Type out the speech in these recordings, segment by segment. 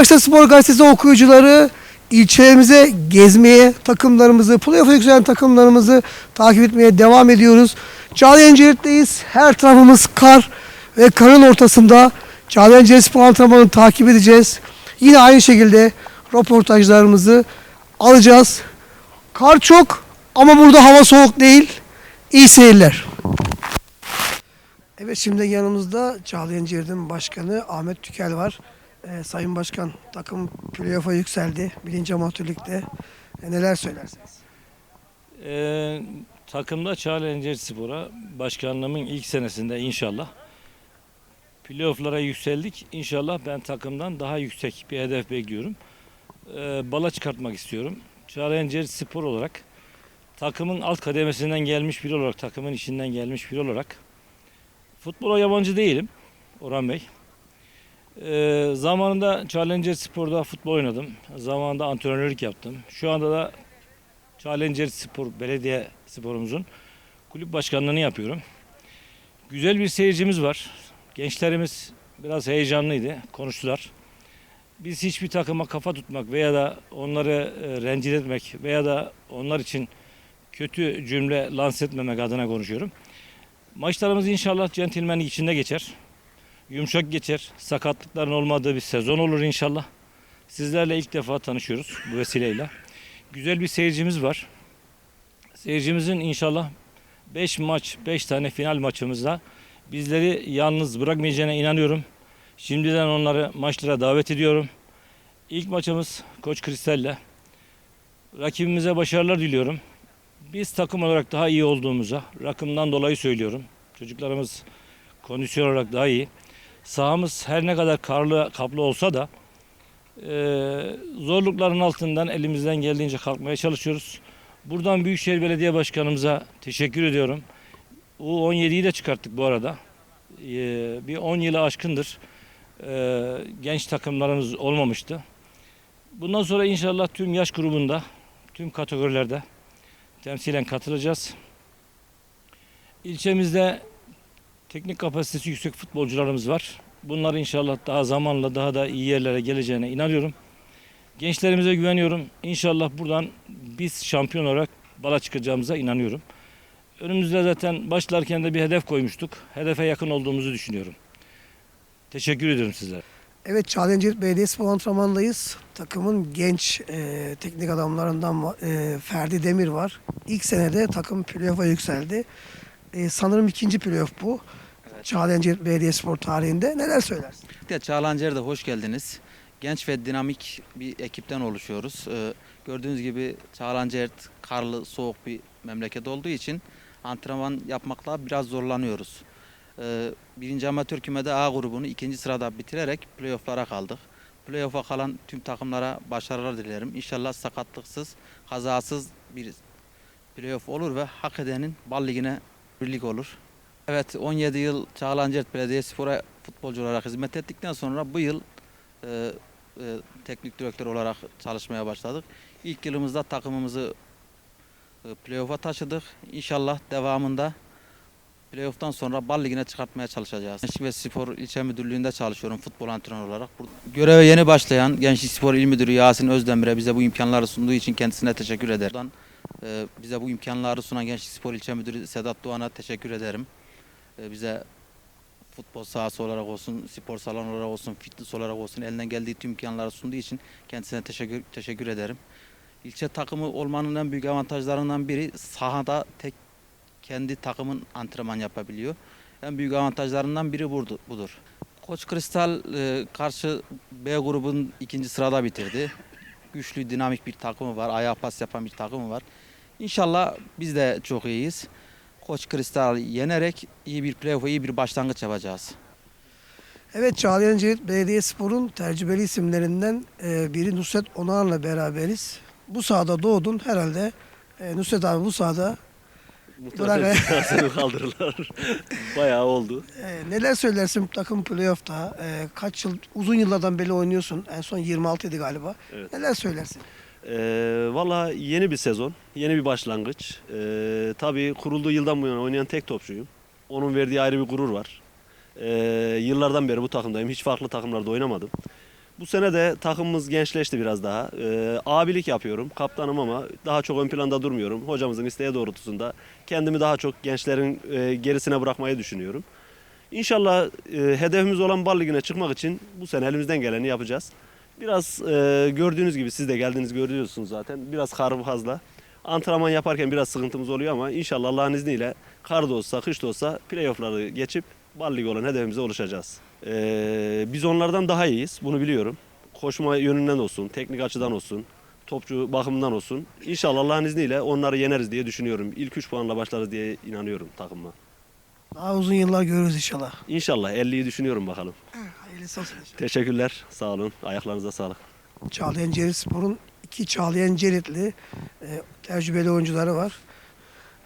Üniversite Spor Gazetesi okuyucuları ilçemize gezmeye, takımlarımızı, playoff'a yükselen takımlarımızı takip etmeye devam ediyoruz. Çağlayan Cerit'teyiz. Her tarafımız kar ve karın ortasında Çağlayan Cerit Spor antrenmanını takip edeceğiz. Yine aynı şekilde röportajlarımızı alacağız. Kar çok ama burada hava soğuk değil. İyi seyirler. Evet şimdi yanımızda Çağlayan Cirit'in başkanı Ahmet Tükel var. Ee, Sayın Başkan takım playoff'a yükseldi. Birinci amatörlükte. E, neler söylersiniz? Ee, takımda Çağlayan Spor'a başkanlığımın ilk senesinde inşallah playoff'lara yükseldik. İnşallah ben takımdan daha yüksek bir hedef bekliyorum. Ee, bala çıkartmak istiyorum. Çağlayan Spor olarak takımın alt kademesinden gelmiş biri olarak, takımın içinden gelmiş biri olarak futbola yabancı değilim Orhan Bey. Ee, zamanında Challenger Spor'da futbol oynadım. Zamanında antrenörlük yaptım. Şu anda da Challenger Spor Belediye Sporumuzun kulüp başkanlığını yapıyorum. Güzel bir seyircimiz var. Gençlerimiz biraz heyecanlıydı, konuştular. Biz hiçbir takıma kafa tutmak veya da onları e, rencide etmek veya da onlar için kötü cümle lanse etmemek adına konuşuyorum. Maçlarımız inşallah centilmenlik içinde geçer. Yumuşak geçer. Sakatlıkların olmadığı bir sezon olur inşallah. Sizlerle ilk defa tanışıyoruz bu vesileyle. Güzel bir seyircimiz var. Seyircimizin inşallah 5 maç, 5 tane final maçımızda bizleri yalnız bırakmayacağına inanıyorum. Şimdiden onları maçlara davet ediyorum. İlk maçımız Koç Kristal'le. Rakibimize başarılar diliyorum. Biz takım olarak daha iyi olduğumuza, rakımdan dolayı söylüyorum. Çocuklarımız kondisyon olarak daha iyi. Sahamız her ne kadar karlı kaplı olsa da ee, zorlukların altından elimizden geldiğince kalkmaya çalışıyoruz. Buradan Büyükşehir Belediye Başkanımıza teşekkür ediyorum. U17'yi de çıkarttık bu arada. Ee, bir 10 yılı aşkındır ee, genç takımlarımız olmamıştı. Bundan sonra inşallah tüm yaş grubunda, tüm kategorilerde temsilen katılacağız. İlçemizde teknik kapasitesi yüksek futbolcularımız var. Bunlar inşallah daha zamanla daha da iyi yerlere geleceğine inanıyorum. Gençlerimize güveniyorum. İnşallah buradan biz şampiyon olarak bala çıkacağımıza inanıyorum. Önümüzde zaten başlarken de bir hedef koymuştuk. Hedefe yakın olduğumuzu düşünüyorum. Teşekkür ediyorum sizlere. Evet Çağlayan Cirit Belediye Spor antrenmanındayız. Takımın genç e, teknik adamlarından e, Ferdi Demir var. İlk senede takım playoff'a yükseldi. E, sanırım ikinci playoff bu. Çağlayan Cirit Belediye Spor tarihinde. Neler söylersin? Öncelikle Çağlancer'de hoş geldiniz. Genç ve dinamik bir ekipten oluşuyoruz. Ee, gördüğünüz gibi Çağlancer karlı, soğuk bir memleket olduğu için antrenman yapmakla biraz zorlanıyoruz. Ee, birinci amatör kümede A grubunu ikinci sırada bitirerek playofflara kaldık. Playoff'a kalan tüm takımlara başarılar dilerim. İnşallah sakatlıksız, kazasız bir playoff olur ve hak edenin bal ligine birlik olur. Evet 17 yıl Çağlancert Belediyespor'a futbolcu olarak hizmet ettikten sonra bu yıl e, e, teknik direktör olarak çalışmaya başladık. İlk yılımızda takımımızı e, playoff'a taşıdık. İnşallah devamında playoff'tan sonra bal ligine çıkartmaya çalışacağız. Gençlik ve Spor İlçe Müdürlüğü'nde çalışıyorum futbol antrenörü olarak. Göreve yeni başlayan Gençlik Spor İl Müdürü Yasin Özdemir'e bize bu imkanları sunduğu için kendisine teşekkür ederim. Buradan, e, bize bu imkanları sunan Gençlik Spor İlçe Müdürü Sedat Doğan'a teşekkür ederim. E, bize futbol sahası olarak olsun, spor salonu olarak olsun, fitness olarak olsun elinden geldiği tüm imkanları sunduğu için kendisine teşekkür, teşekkür ederim. İlçe takımı olmanın en büyük avantajlarından biri sahada tek kendi takımın antrenman yapabiliyor. En büyük avantajlarından biri budur. Koç Kristal e, karşı B grubun ikinci sırada bitirdi. Güçlü, dinamik bir takımı var. Ayağa pas yapan bir takımı var. İnşallah biz de çok iyiyiz. Koç Kristal yenerek iyi bir playoff'a iyi bir başlangıç yapacağız. Evet Çağlayan Cirit Belediye Spor'un tecrübeli isimlerinden e, biri Nusret Onar'la beraberiz. Bu sahada doğdun herhalde. E, Nusret abi bu sahada Muhtemelen seni kaldırırlar. Bayağı oldu. e, neler söylersin takım playoff'ta? E, kaç yıl, uzun yıllardan beri oynuyorsun. En son 26 idi galiba. Evet. Neler söylersin? Ee, Valla yeni bir sezon, yeni bir başlangıç. Ee, tabii kurulduğu yıldan bu yana oynayan tek topçuyum. Onun verdiği ayrı bir gurur var. Ee, yıllardan beri bu takımdayım. Hiç farklı takımlarda oynamadım. Bu sene de takımımız gençleşti biraz daha. Ee, abilik yapıyorum, kaptanım ama daha çok ön planda durmuyorum. Hocamızın isteği doğrultusunda kendimi daha çok gençlerin e, gerisine bırakmayı düşünüyorum. İnşallah e, hedefimiz olan Bal Ligi'ne çıkmak için bu sene elimizden geleni yapacağız. Biraz e, gördüğünüz gibi siz de geldiniz görüyorsunuz zaten. Biraz kar fazla. Antrenman yaparken biraz sıkıntımız oluyor ama inşallah Allah'ın izniyle kar da olsa, kış da olsa playoff'ları geçip Bal Ligi olan hedefimize ulaşacağız. Ee, biz onlardan daha iyiyiz. Bunu biliyorum. Koşma yönünden olsun, teknik açıdan olsun, topçu bakımından olsun. İnşallah Allah'ın izniyle onları yeneriz diye düşünüyorum. İlk 3 puanla başlarız diye inanıyorum takımıma. Daha uzun yıllar görürüz inşallah. İnşallah 50'yi düşünüyorum bakalım. Hayırlısı olsun inşallah. Teşekkürler. Sağ olun. Ayaklarınıza sağlık. Çağlayan Cerit Spor'un iki Çağlayan Ceritli e, tecrübeli oyuncuları var.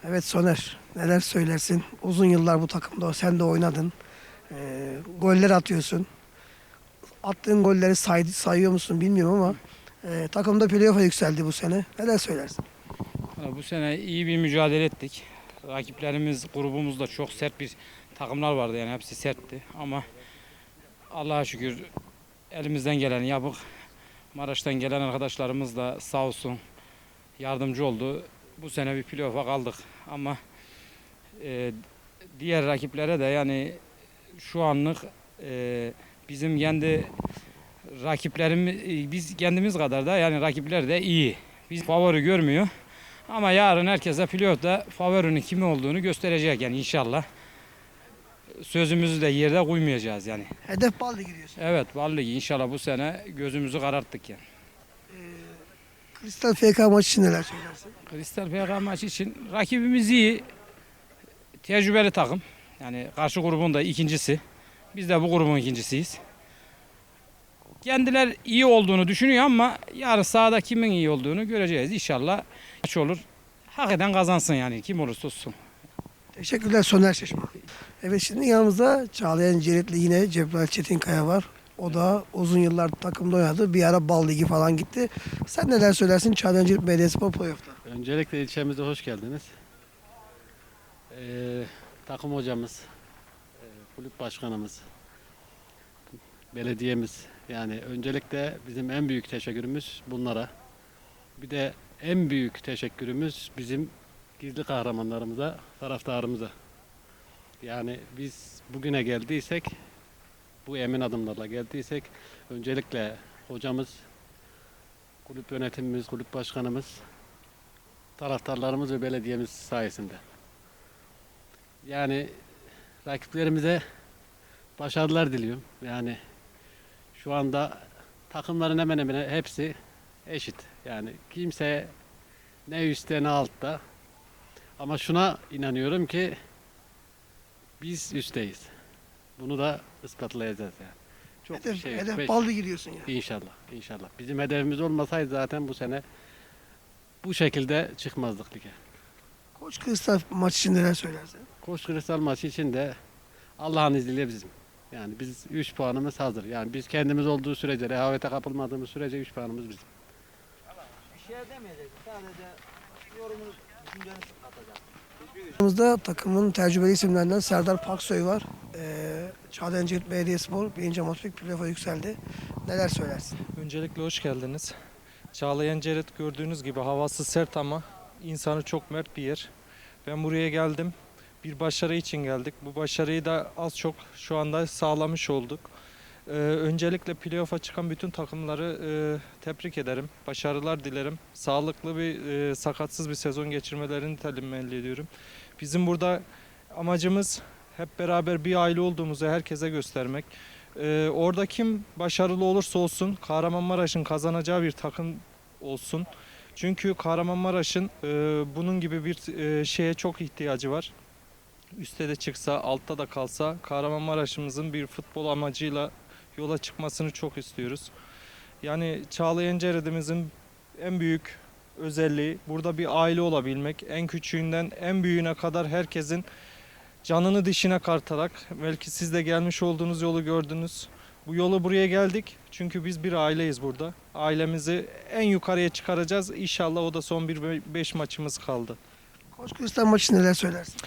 Evet Soner neler söylersin? Uzun yıllar bu takımda sen de oynadın. E, goller atıyorsun. Attığın golleri say, sayıyor musun bilmiyorum ama e, takımda playoff'a yükseldi bu sene. Neler söylersin? Bu sene iyi bir mücadele ettik. Rakiplerimiz grubumuzda çok sert bir takımlar vardı yani hepsi sertti ama Allah'a şükür elimizden geleni yapıp Maraş'tan gelen arkadaşlarımız da sağ olsun yardımcı oldu. Bu sene bir playoff'a kaldık ama e, diğer rakiplere de yani şu anlık e, bizim kendi rakiplerimiz e, biz kendimiz kadar da yani rakipler de iyi. Biz favori görmüyor. Ama yarın herkese pilotta favorinin kimi olduğunu gösterecek yani inşallah. Sözümüzü de yerde koymayacağız yani. Hedef bal ligi diyorsun. Evet vallahi inşallah bu sene gözümüzü kararttık yani. Kristal FK maçı için neler söylersin? Kristal PK maçı için rakibimiz iyi. Tecrübeli takım. Yani karşı grubun da ikincisi. Biz de bu grubun ikincisiyiz. Kendiler iyi olduğunu düşünüyor ama yarın sahada kimin iyi olduğunu göreceğiz. İnşallah maç olur. Hak eden kazansın yani kim olursa olsun. Teşekkürler Soner Şişman. Evet şimdi yanımızda Çağlayan Ceritli yine Cebrail Çetinkaya var. O da uzun yıllar takımda oynadı. Bir ara Bal Ligi falan gitti. Sen neler söylersin Çağlayan Cerit Belediyespor Playoff'ta? Öncelikle ilçemize hoş geldiniz. Ee, takım hocamız, e, kulüp başkanımız, belediyemiz yani öncelikle bizim en büyük teşekkürümüz bunlara. Bir de en büyük teşekkürümüz bizim gizli kahramanlarımıza, taraftarımıza. Yani biz bugüne geldiysek, bu emin adımlarla geldiysek öncelikle hocamız, kulüp yönetimimiz, kulüp başkanımız, taraftarlarımız ve belediyemiz sayesinde. Yani rakiplerimize başarılar diliyorum. Yani şu anda takımların hemen hemen hepsi eşit. Yani kimse ne üstte ne altta. Ama şuna inanıyorum ki biz üstteyiz. Bunu da ispatlayacağız yani. Çok Hedef, şey hedef Beş- Bal Ligi diyorsun yani. İnşallah, inşallah. Bizim hedefimiz olmasaydı zaten bu sene bu şekilde çıkmazdık lige. Koç Kristal maçı için neler söylersin? Koç Kristal maçı için de Allah'ın izniyle bizim. Yani biz 3 puanımız hazır. Yani biz kendimiz olduğu sürece, rehavete kapılmadığımız sürece 3 puanımız bizim. Yanımızda takımın tecrübeli isimlerinden Serdar Paksoy var. Ee, Çağlayan Cerit Belediyespor birinci Matematik Playoff'a yükseldi. Neler söylersin? Öncelikle hoş geldiniz. Çağlayan Ceret gördüğünüz gibi havası sert ama insanı çok mert bir yer. Ben buraya geldim. Bir başarı için geldik. Bu başarıyı da az çok şu anda sağlamış olduk. Ee, öncelikle playoff'a çıkan bütün takımları e, tebrik ederim. Başarılar dilerim. Sağlıklı bir, e, sakatsız bir sezon geçirmelerini temenni ediyorum. Bizim burada amacımız hep beraber bir aile olduğumuzu herkese göstermek. Ee, orada kim başarılı olursa olsun Kahramanmaraş'ın kazanacağı bir takım olsun. Çünkü Kahramanmaraş'ın e, bunun gibi bir e, şeye çok ihtiyacı var. Üste de çıksa, altta da kalsa Kahramanmaraş'ımızın bir futbol amacıyla yola çıkmasını çok istiyoruz. Yani Çağlayan Ceredimizin en büyük özelliği burada bir aile olabilmek. En küçüğünden en büyüğüne kadar herkesin canını dişine kartarak belki siz de gelmiş olduğunuz yolu gördünüz. Bu yolu buraya geldik çünkü biz bir aileyiz burada. Ailemizi en yukarıya çıkaracağız. İnşallah o da son bir 5 maçımız kaldı. Koç Kristal maçı neler söylersin?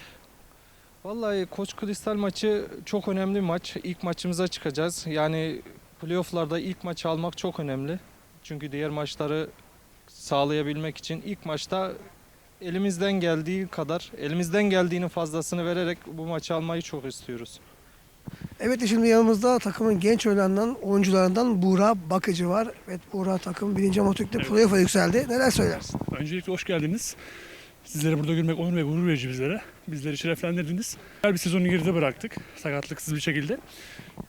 Vallahi Koç Kristal maçı çok önemli bir maç. İlk maçımıza çıkacağız. Yani Playoff'larda ilk maçı almak çok önemli. Çünkü diğer maçları sağlayabilmek için ilk maçta elimizden geldiği kadar, elimizden geldiğinin fazlasını vererek bu maçı almayı çok istiyoruz. Evet şimdi yanımızda takımın genç oynanan oyuncularından Buğra Bakıcı var. Evet Buğra takım 1. Amatürk'te playoff'a yükseldi. Neler söylersin? Öncelikle hoş geldiniz. Sizleri burada görmek onur ve gurur verici bizlere. Bizleri şereflendirdiniz. Her bir sezonu geride bıraktık. Sakatlıksız bir şekilde.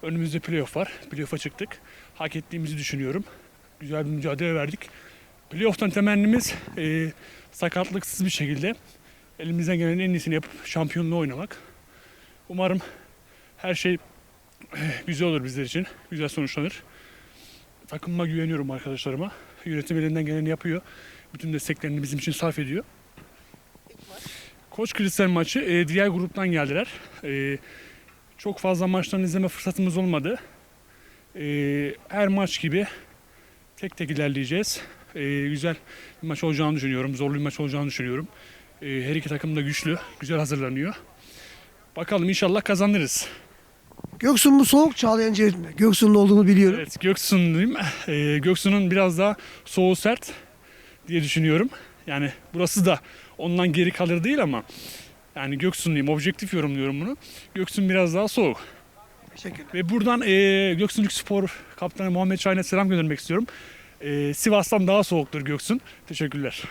Önümüzde playoff var. Playoff'a çıktık. Hak ettiğimizi düşünüyorum. Güzel bir mücadele verdik. Playoff'tan temennimiz e, sakatlıksız bir şekilde elimizden gelen en iyisini yapıp şampiyonluğu oynamak. Umarım her şey eh, güzel olur bizler için. Güzel sonuçlanır. Takımıma güveniyorum arkadaşlarıma. Yönetim elinden geleni yapıyor. Bütün desteklerini bizim için sarf ediyor. Koç Kristal maçı e, diğer gruptan geldiler. E, çok fazla maçtan izleme fırsatımız olmadı. E, her maç gibi tek tek ilerleyeceğiz. E, güzel bir maç olacağını düşünüyorum. Zorlu bir maç olacağını düşünüyorum. E, her iki takım da güçlü. Güzel hazırlanıyor. Bakalım inşallah kazanırız. Göksun mu soğuk Çağlayan Cerit mi? Göksun'da olduğunu biliyorum. Evet Göksu'nun e, Göksu'nun biraz daha soğuğu sert diye düşünüyorum. Yani burası da ondan geri kalır değil ama yani Göksu'nun objektif yorumluyorum bunu. Göksun biraz daha soğuk. Teşekkür Ve buradan e, Göksunluk Spor kaptanı Muhammed Şahin'e selam göndermek istiyorum. E, Sivas'tan daha soğuktur Göksun. Teşekkürler.